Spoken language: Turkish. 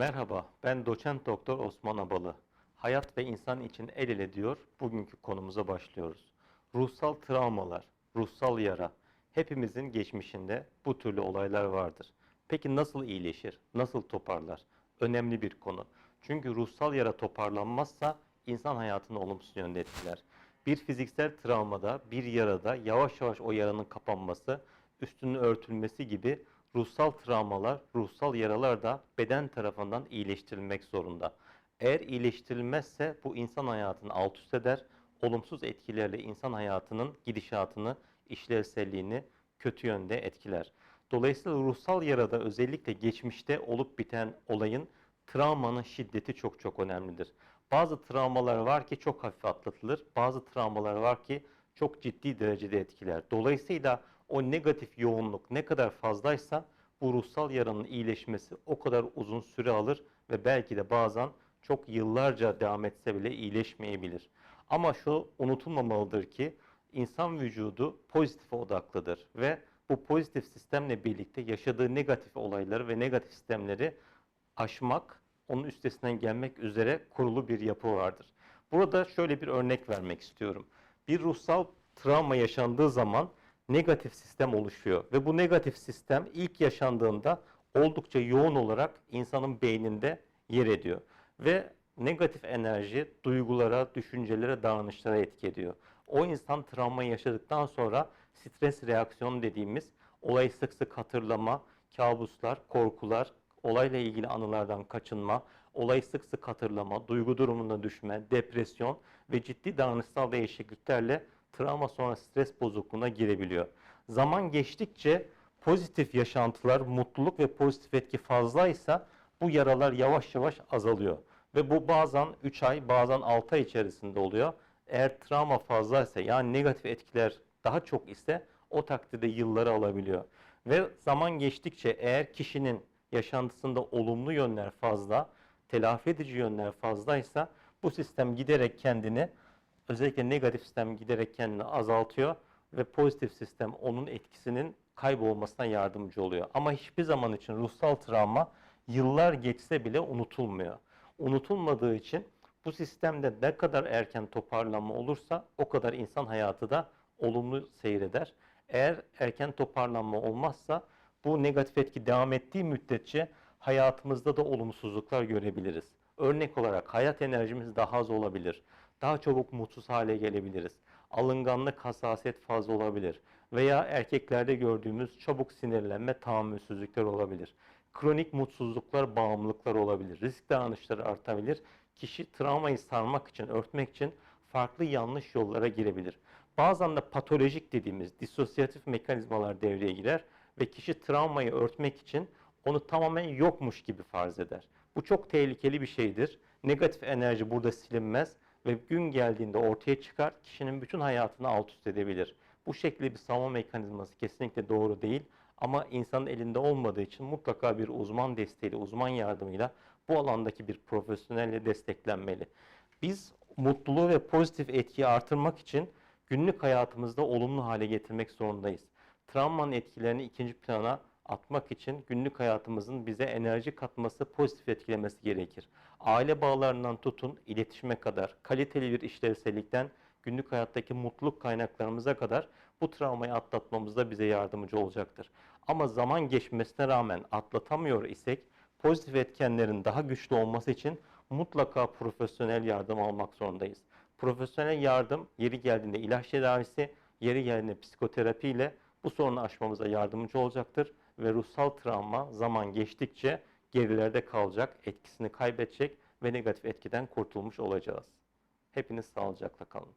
Merhaba, ben doçent doktor Osman Abalı. Hayat ve insan için el ele diyor, bugünkü konumuza başlıyoruz. Ruhsal travmalar, ruhsal yara, hepimizin geçmişinde bu türlü olaylar vardır. Peki nasıl iyileşir, nasıl toparlar? Önemli bir konu. Çünkü ruhsal yara toparlanmazsa insan hayatını olumsuz yönde etkiler. Bir fiziksel travmada, bir yarada yavaş yavaş o yaranın kapanması, üstünün örtülmesi gibi ruhsal travmalar, ruhsal yaralar da beden tarafından iyileştirilmek zorunda. Eğer iyileştirilmezse bu insan hayatını alt üst eder, olumsuz etkilerle insan hayatının gidişatını, işlevselliğini kötü yönde etkiler. Dolayısıyla ruhsal yarada özellikle geçmişte olup biten olayın travmanın şiddeti çok çok önemlidir. Bazı travmalar var ki çok hafif atlatılır, bazı travmalar var ki çok ciddi derecede etkiler. Dolayısıyla o negatif yoğunluk ne kadar fazlaysa bu ruhsal yaranın iyileşmesi o kadar uzun süre alır ve belki de bazen çok yıllarca devam etse bile iyileşmeyebilir. Ama şu unutulmamalıdır ki insan vücudu pozitife odaklıdır ve bu pozitif sistemle birlikte yaşadığı negatif olayları ve negatif sistemleri aşmak, onun üstesinden gelmek üzere kurulu bir yapı vardır. Burada şöyle bir örnek vermek istiyorum. Bir ruhsal travma yaşandığı zaman negatif sistem oluşuyor ve bu negatif sistem ilk yaşandığında oldukça yoğun olarak insanın beyninde yer ediyor ve negatif enerji duygulara, düşüncelere, davranışlara etki ediyor. O insan travma yaşadıktan sonra stres reaksiyonu dediğimiz olayı sık sık hatırlama, kabuslar, korkular, olayla ilgili anılardan kaçınma, olayı sık sık hatırlama, duygu durumunda düşme, depresyon ve ciddi davranışsal değişikliklerle travma sonra stres bozukluğuna girebiliyor. Zaman geçtikçe pozitif yaşantılar, mutluluk ve pozitif etki fazlaysa bu yaralar yavaş yavaş azalıyor. Ve bu bazen 3 ay, bazen 6 ay içerisinde oluyor. Eğer travma fazlaysa yani negatif etkiler daha çok ise o takdirde yılları alabiliyor. Ve zaman geçtikçe eğer kişinin yaşantısında olumlu yönler fazla, telafi edici yönler fazlaysa bu sistem giderek kendini özellikle negatif sistem giderek kendini azaltıyor ve pozitif sistem onun etkisinin kaybolmasına yardımcı oluyor. Ama hiçbir zaman için ruhsal travma yıllar geçse bile unutulmuyor. Unutulmadığı için bu sistemde ne kadar erken toparlanma olursa o kadar insan hayatı da olumlu seyreder. Eğer erken toparlanma olmazsa bu negatif etki devam ettiği müddetçe hayatımızda da olumsuzluklar görebiliriz. Örnek olarak hayat enerjimiz daha az olabilir. Daha çabuk mutsuz hale gelebiliriz. Alınganlık, hassasiyet fazla olabilir. Veya erkeklerde gördüğümüz çabuk sinirlenme, tahammülsüzlükler olabilir. Kronik mutsuzluklar, bağımlılıklar olabilir. Risk davranışları artabilir. Kişi travmayı sarmak için, örtmek için farklı yanlış yollara girebilir. Bazen de patolojik dediğimiz disosyatif mekanizmalar devreye girer ve kişi travmayı örtmek için onu tamamen yokmuş gibi farz eder. Bu çok tehlikeli bir şeydir. Negatif enerji burada silinmez ve gün geldiğinde ortaya çıkar, kişinin bütün hayatını alt üst edebilir. Bu şekilde bir savunma mekanizması kesinlikle doğru değil ama insanın elinde olmadığı için mutlaka bir uzman desteğiyle, uzman yardımıyla bu alandaki bir profesyonelle desteklenmeli. Biz mutluluğu ve pozitif etkiyi artırmak için günlük hayatımızda olumlu hale getirmek zorundayız. Travmanın etkilerini ikinci plana atmak için günlük hayatımızın bize enerji katması, pozitif etkilemesi gerekir. Aile bağlarından tutun, iletişime kadar, kaliteli bir işlevsellikten günlük hayattaki mutluluk kaynaklarımıza kadar bu travmayı atlatmamızda bize yardımcı olacaktır. Ama zaman geçmesine rağmen atlatamıyor isek pozitif etkenlerin daha güçlü olması için mutlaka profesyonel yardım almak zorundayız. Profesyonel yardım yeri geldiğinde ilaç tedavisi, yeri geldiğinde psikoterapi ile bu sorunu aşmamıza yardımcı olacaktır ve ruhsal travma zaman geçtikçe gerilerde kalacak, etkisini kaybedecek ve negatif etkiden kurtulmuş olacağız. Hepiniz sağlıcakla kalın.